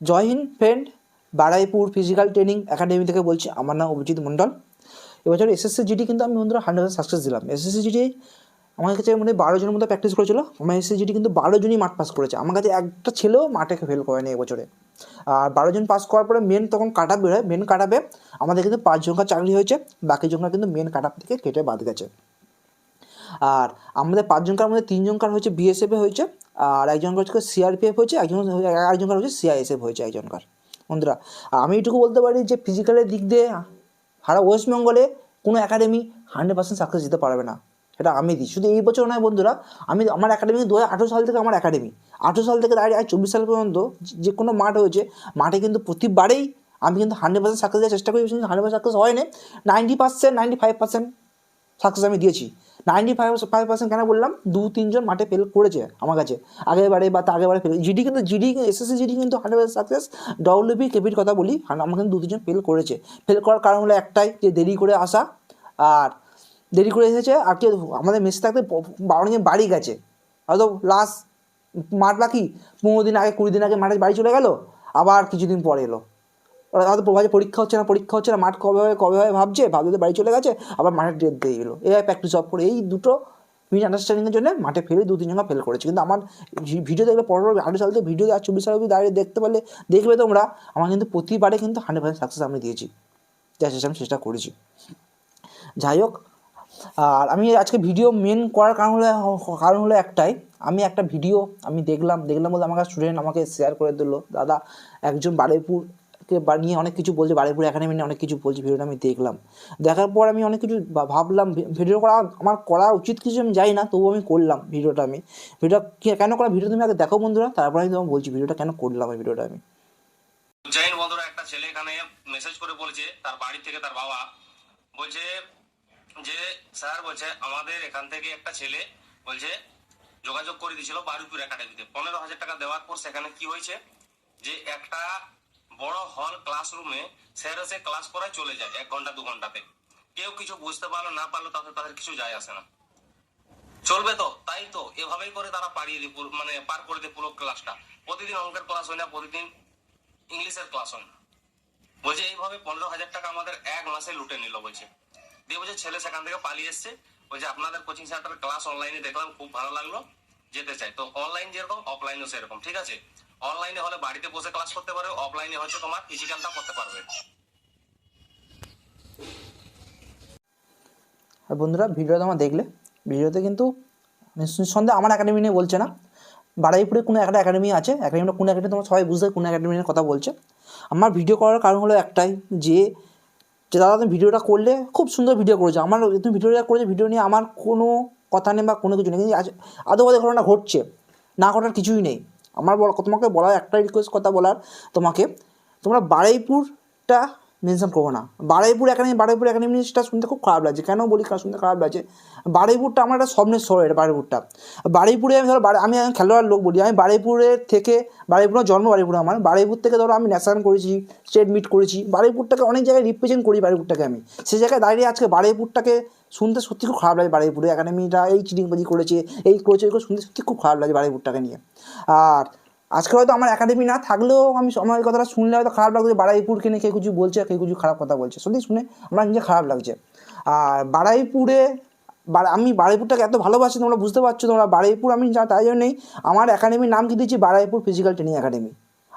Jai Hind friend Baruipur physical training academy থেকে বলছি, আমার নাম অভিজিৎ মণ্ডল। এবছর এসএসসি জিডি কিন্তু আমি বন্ধুরা হান্ড্রেড সাকসেস দিলাম। এসএসসি জিডি আমার কাছে মানে বারো জনের মতো প্র্যাকটিস করেছিল। আমার এসএসসি জিডি কিন্তু বারো জনই মাঠ পাস করেছে। আমার কাছে একটা ছেলেও মাঠে ফেল করেনি এবছরে। আর বারো জন পাস করার পরে মেন তখন কাট বেরোয় মেন কাট আপে আমাদের কিন্তু পাঁচজনকার চাকরি হয়েছে। বাকি জনকার কিন্তু মেন কাট আপ থেকে কেটে বাদ গেছে। আর আমাদের পাঁচজনকার মধ্যে তিনজনকার হচ্ছে বিএসএফে হয়েছে, আর একজনকার হচ্ছে সিআরপিএফ হয়েছে, একজন একজনকার হচ্ছে সিআইএসএফ হয়েছে একজনকার। বন্ধুরা আর আমি এটুকু বলতে পারি যে ফিজিক্যালের দিক দিয়ে সারা ওয়েস্ট বেঙ্গলে কোনো একাডেমি হান্ড্রেড পার্সেন্ট সাকসেস দিতে পারবে না। সেটা আমি দিই। শুধু এই বছর নয় বন্ধুরা, আমি আমার একাডেমি দু হাজার আঠেরো সাল থেকে আমার একাডেমি আঠেরো সাল থেকে দাঁড়িয়ে আজ চব্বিশ সাল পর্যন্ত যে কোনো মাঠ হয়েছে, মাঠে কিন্তু প্রতিবারেই আমি কিন্তু হান্ড্রেড পার্সেন্ট সাকসেস দেওয়ার চেষ্টা করি, কিন্তু হান্ড্রেড পার্সেন্ট সাকসেস হয়নি ninety percent ninety five percent success আমি দিয়েছি। নাইনটি ফাইভ ফাইভ পার্সেন্ট কেন বললাম? দু, তিনজন মাঠে ফেল করেছে আমার কাছে। আগের বারে বা আগের বারে ফেল জিডি কিন্তু জিডি এসএসসি জিডি কিন্তু হান্ড্রেড সাকসেস ডব্লিউবি কেপির কথা বলি আমার কিন্তু দু, তিনজন ফেল করেছে। ফেল করার কারণ হলো একটাই যে দেরি করে আসা, আর দেরি করে এসেছে, আর কি আমাদের মেসে থাকতে বারো জন বাড়ি গেছে। হয়তো লাস্ট মাঠ বাকি পনেরো দিন আগে, কুড়ি দিন আগে মাঠে বাড়ি চলে গেল, আবার কিছুদিন পরে এলো। হয়তো প্রভাবে পরীক্ষা হচ্ছে না, পরীক্ষা হচ্ছে না, মাঠ কবে হবে কবে হবে ভাবছে, ভাবতে বাড়ি চলে গেছে, আবার মাঠের ডেট দিয়ে গেলো এভাবে প্র্যাকটিস অফ করে। এই দুটো মিস আন্ডারস্ট্যান্ডিংয়ের জন্য মাঠে ফেলে দু তিনজন ফেল করেছে। কিন্তু আমার ভিডিও দেখলে পনেরো আঠেরো সাল থেকে ভিডিও আর চব্বিশ সাল অবধি দাঁড়িয়ে দেখতে পারলে দেখবে তোমরা, আমার কিন্তু প্রতিবারে কিন্তু হান্ড্রেড পার্সেন্ট সাকসেস আমি দিয়েছি। যা শেষে আমি চেষ্টা করেছি। যাই হোক, আর আমি আজকে ভিডিও মেন করার কারণ হলো কারণ হলো একটাই। আমি একটা ভিডিও আমি দেখলাম দেখলাম বলতে আমাকে স্টুডেন্ট আমাকে শেয়ার করে দিলো। দাদা একজন বারুইপুরকে বা- নিয়ে অনেক কিছু বলছে বারুইপুর একাডেমি নিয়ে অনেক কিছু বলছে ভিডিওটা আমি দেখলাম। দেখার পর আমি অনেক কিছু ভাবলাম ভিডিও করা, আমার করা উচিত কিছু আমি জানি না, তবুও আমি করলাম ভিডিওটা আমি। ভিডিও কেন করা ভিডিও তুমি আগে দেখো বন্ধুরা, তারপরে আমি তোমাকে বলছি ভিডিওটা কেন করলাম এই ভিডিওটা আমি। জৈন বন্ধুরা, একটা ছেলে এখানে মেসেজ করে বলছে, তার বাড়ি থেকে তার বাবা। বলছে যে, স্যার বলছে, আমাদের এখান থেকে একটা ছেলে বলছে, যোগাযোগ করে দিয়েছিল বারুইপুর একাডেমিতে পনেরো হাজার টাকা দেওয়ার পর সেখানে কি হয়েছে? যে একটা বড় হল ক্লাসরুমে স্যার এসে ক্লাস করায় চলে যায়, এক ঘণ্টা, দু ঘন্টাতে। কেউ কিছু বুঝতে পারল, না পারল তাতে তাদের কিছু যায় আসে না। চলবে তো, তাই তো, এভাবেই করে তারা পাড়িয়ে দিয়ে মানে পার করে দিয়ে পুরো ক্লাসটা প্রতিদিন অঙ্কের ক্লাস হয় না, প্রতিদিন ইংলিশের ক্লাস হয় না। বলছে, এইভাবে পনেরো হাজার টাকা আমাদের এক মাসে লুটে নিল, বলছে। দিয়ে বলছে, ছেলে সেখান থেকে পালিয়ে এসছে। বলছে, আপনাদের কোচিং সেন্টার ক্লাস অনলাইনে দেখলাম, খুব ভালো লাগল, যেতে চাই। তো অনলাইন যেরকম অফলাইনও সেরকম, ঠিক আছে? অনলাইনে হলে বাড়িতে বসে ক্লাস করতে পারবে অফলাইনে হচ্ছে তোমার ফিজিক্যালটা করতে পারবে। আর বন্ধুরা, ভিডিওটা আমার দেখলে? ভিডিওতে কিন্তু নিঃসন্দেহে আমার একাডেমি নিয়ে বলছে না। বাড়াইপুরে কোনো একটা একাডেমি আছে একাডেমিটা কোন একাডেমি তোমরা সবাই বুঝতে কোন একাডেমি নিয়ে কথা বলছে। আমার ভিডিও করার কারণ হলো একটাই, যে যে দাদা তুমি ভিডিওটা করলে খুব সুন্দর ভিডিও করেছ। আমার তুমি ভিডিওটা করেছ ভিডিও নিয়ে আমার কোনো কথা নেই বা কোনো কিছু নেই। কিন্তু আজ আদৌ ঘটনা ঘটছে? না ঘটার কিছুই নেই। আমার তোমাকে বলার একটাই রিকোয়েস্ট কথা বলার তোমাকে তোমরা বারুইপুরটা মেনশন করব না। বারুইপুর একাডেমি বারুইপুর একাডেমি জিনিসটা শুনতে খুব খারাপ লাগছে। কেন বলি শুনতে খারাপ লাগছে? বারুইপুরটা আমার একটা স্বপ্নের শহর এটা বারুইপুরটা। বারুইপুরে আমি ধরো আমি খেলোয়াড় লোক বলি। আমি বারুইপুরের থেকে বারুইপুর জন্ম বারুইপুর আমার। বারুইপুর থেকে ধরো আমি ন্যাশনাল করেছি স্টেট মিট করেছি। বারুইপুরটাকে অনেক জায়গায় রিপ্রেজেন্ট করি বারুইপুরটাকে আমি। সেই জায়গায় দাঁড়িয়ে আজকে বারুইপুরটাকে শুনতে সত্যি খুব খারাপ লাগে বারুইপুরে। একাডেমিটা এই চিটিংবাজি করেছে, এই করেছে করে শুনতে সত্যি খুব খারাপ লাগে বারুইপুরটাকে নিয়ে। আর আজকে হয়তো আমার একাডেমি না থাকলেও আমি আমার কথাটা শুনলে হয়তো খারাপ লাগছে বারাইপুরকে নিয়ে কেউ কিছু বলছে কেউ কিছু খারাপ কথা বলছে। সত্যি শুনে আমার নিজে খারাপ লাগছে। আর বারাইপুরে বারা- আমি বারাইপুরটাকে এত ভালোবাসি, তোমরা বুঝতে পারছ তোমরা বারাইপুর আমি যা, তাই জন্যই আমার একাডেমির নাম কি দিয়েছি? বারাইপুর ফিজিক্যাল ট্রেনিং একাডেমি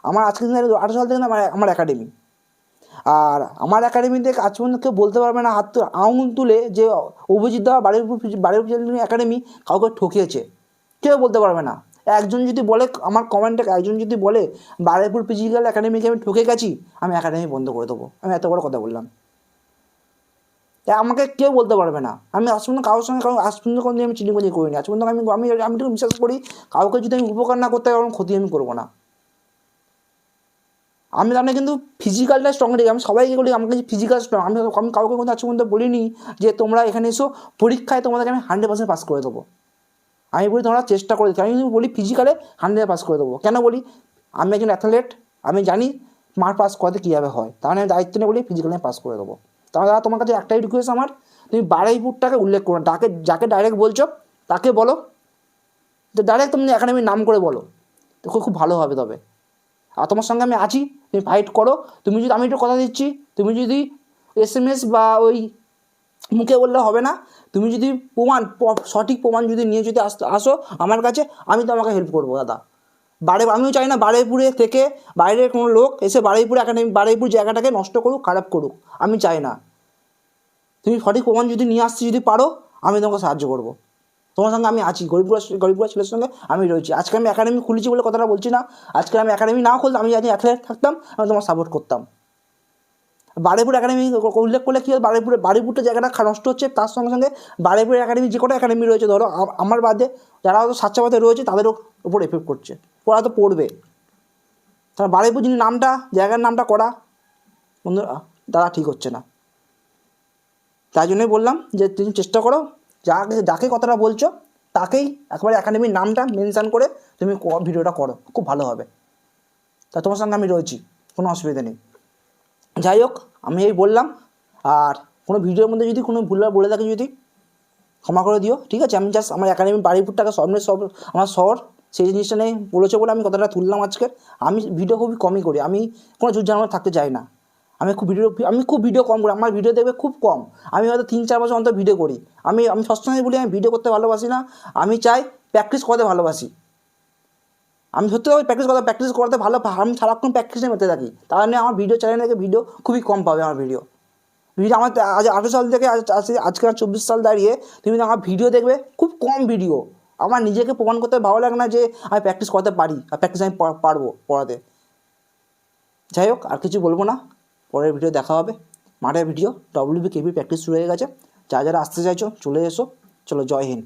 আমার আজকে দিন আঠারো সাল থেকে আমার আমার একাডেমি আর আমার একাডেমিতে আজ পর্যন্ত কেউ বলতে পারবে না, হাত আঙুল তুলে যে অভিজিৎ দা বারুইপুর বারুইপুর একাডেমি কাউকে ঠকিয়েছে। কেউ বলতে পারবে না। একজন যদি বলে, আমার কমেন্টে একজন যদি বলে, বারুইপুর ফিজিক্যাল একাডেমিকে আমি ঠকে গেছি, আমি একাডেমি বন্ধ করে দেবো। আমি এত বড় কথা বললাম। আমাকে কেউ বলতে পারবে না। আমি আজ পর্যন্ত কারোর সঙ্গে কারণ আজ পর্যন্ত কোনো আমি চিটিংবাজি করিনি। আজ পর্যন্ত আমি আমি আমি একটু বিশ্বাস করি, কাউকে যদি আমি উপকার না করতে পারি ক্ষতি আমি করব না। আমি তার কিন্তু ফিজিক্যালটা স্ট্রং রেখে আমি সবাইকে বলি, আমাকে ফিজিক্যাল স্ট্রং আমি আমি কাউকে কিন্তু আজ পর্যন্ত বলিনি যে তোমরা এখানে এসো, পরীক্ষায় তোমাদেরকে আমি হান্ড্রেড পার্সেন্ট পাস করে দেবো। আমি বলি, তোমরা চেষ্টা করে দেখো। আমি কিন্তু বলি ফিজিক্যালে হান্ড্রেড পাস করে দেবো। কেন বলি? আমি একজন অ্যাথলেট আমি জানি মার পাস করাতে কীভাবে হয়। তাহলে আমি দায়িত্ব নিয়ে বলি ফিজিক্যালে পাস করে দেবো। তাহলে দাদা, তোমার কাছে একটাই রিকোয়েস্ট আমার, তুমি বারাইপুরটাকে উল্লেখ করো। তাকে যাকে ডাইরেক্ট বলছো, তাকে বলো। তো ডাইরেক্ট তুমি একাডেমির নাম করে বলো। তো খুব ভালো হবে তবে। আর তোমার সঙ্গে আমি আছি, তুমি ফাইট করো। তুমি যদি, আমি একটু কথা দিচ্ছি, তুমি যদি এস এম এস বা ওই মুখে বললে হবে না। তুমি যদি প্রমাণ সঠিক প্রমাণ যদি নিয়ে যদি আস, আসো আমার কাছে, আমি তোমাকে হেল্প করব দাদা। বারে, আমিও চাই না বারুইপুরে থেকে বাইরের কোনো লোক এসে বারুইপুর একাডেমি বারুইপুর জায়গাটাকে নষ্ট করুক, খারাপ করুক। আমি চাই না। তুমি সঠিক প্রমাণ যদি নিয়ে আসতে যদি পারো, আমি তোমাকে সাহায্য করব। তোমার সঙ্গে আমি আছি, গরিবপুরা গরিবপুরা ছেলের সঙ্গে আমি রয়েছি। আজকে আমি একাডেমি খুলেছি বলে কথাটা বলছি না। আজকে আমি একাডেমি না খুলতাম আমি যদি অ্যাথলেট থাকতাম, আমি তোমার সাপোর্ট করতাম। বারুইপুর একাডেমি উল্লেখ করলে কী হয়? বারুইপুরে, বারুইপুরটা জায়গাটা নষ্ট হচ্ছে, তার সঙ্গে সঙ্গে বারেপুর একাডেমি যে কটা একাডেমি রয়েছে, ধরো আমার বাদে যারা হয়তো সাচ্চাবাদে রয়েছে, তাদেরও উপর এফেক্ট করছে। পড়া তো পড়বে। তারা বারুইপুর যিনি নামটা, জায়গার নামটা করা, বন্ধুরা দাদা ঠিক হচ্ছে না। তাই জন্যই বললাম যে তুমি চেষ্টা করো, যাকে যাকে কথাটা বলছো, তাকেই একবারে একাডেমির নামটা মেনশান করে তুমি ভিডিওটা করো। খুব ভালো হবে। তা তোমার সঙ্গে আমি রয়েছি, কোনো অসুবিধা নেই। যাই হোক আমি এই বললাম, আর কোনো ভিডিওর মধ্যে যদি কোনো ভুল বলে থাকি যদি, ক্ষমা করে দিও, ঠিক আছে? আমি জাস্ট আমার একাডেমি বাড়িপুরটাকে স্বপ্নের সব আমার শহর, সেই জিনিসটা নিয়ে বলেছে বলে আমি কথাটা তুললাম আজকে। আমি ভিডিও খুবই কমই করি। আমি কোনো জুট জানানো থাকতে চাই না। আমি খুব ভিডিও আমি খুব ভিডিও কম করি। আমার ভিডিও দেখবে খুব কম। আমি হয়তো তিন, চার বছর অন্তর ভিডিও করি। আমি আমি সবসময় বলি, আমি ভিডিও করতে ভালোবাসি না। আমি চাই প্র্যাকটিস করতে ভালোবাসি। আমি সত্যি কথা প্র্যাকটিস করতে প্র্যাকটিস করতে ভালো, আমি সারাক্ষণ প্র্যাকটিসে মেতে থাকি। তার জন্য আমার ভিডিও চ্যানেল থেকে ভিডিও খুবই কম পাবে আমার ভিডিও ভিডিও আমার আজ আঠেরো সাল থেকে আজ আজ- আজকে আর চব্বিশ সাল দাঁড়িয়ে তুমি আমার ভিডিও দেখবে, খুব কম ভিডিও আমার নিজেকে প্রমাণ করতে ভালো লাগে না যে আমি প্র্যাকটিস করতে পারি আর প্র্যাকটিস আমি পারব পড়াতে। যাই হোক, আর কিছু বলব না। পরের ভিডিও দেখা হবে। মাঠের ভিডিও ডব্লিউবি কেবি প্র্যাকটিস শুরু হয়ে গেছে। যা যারা আসতে চাইছো, চলে এসো। চলো, জয় হিন্দ।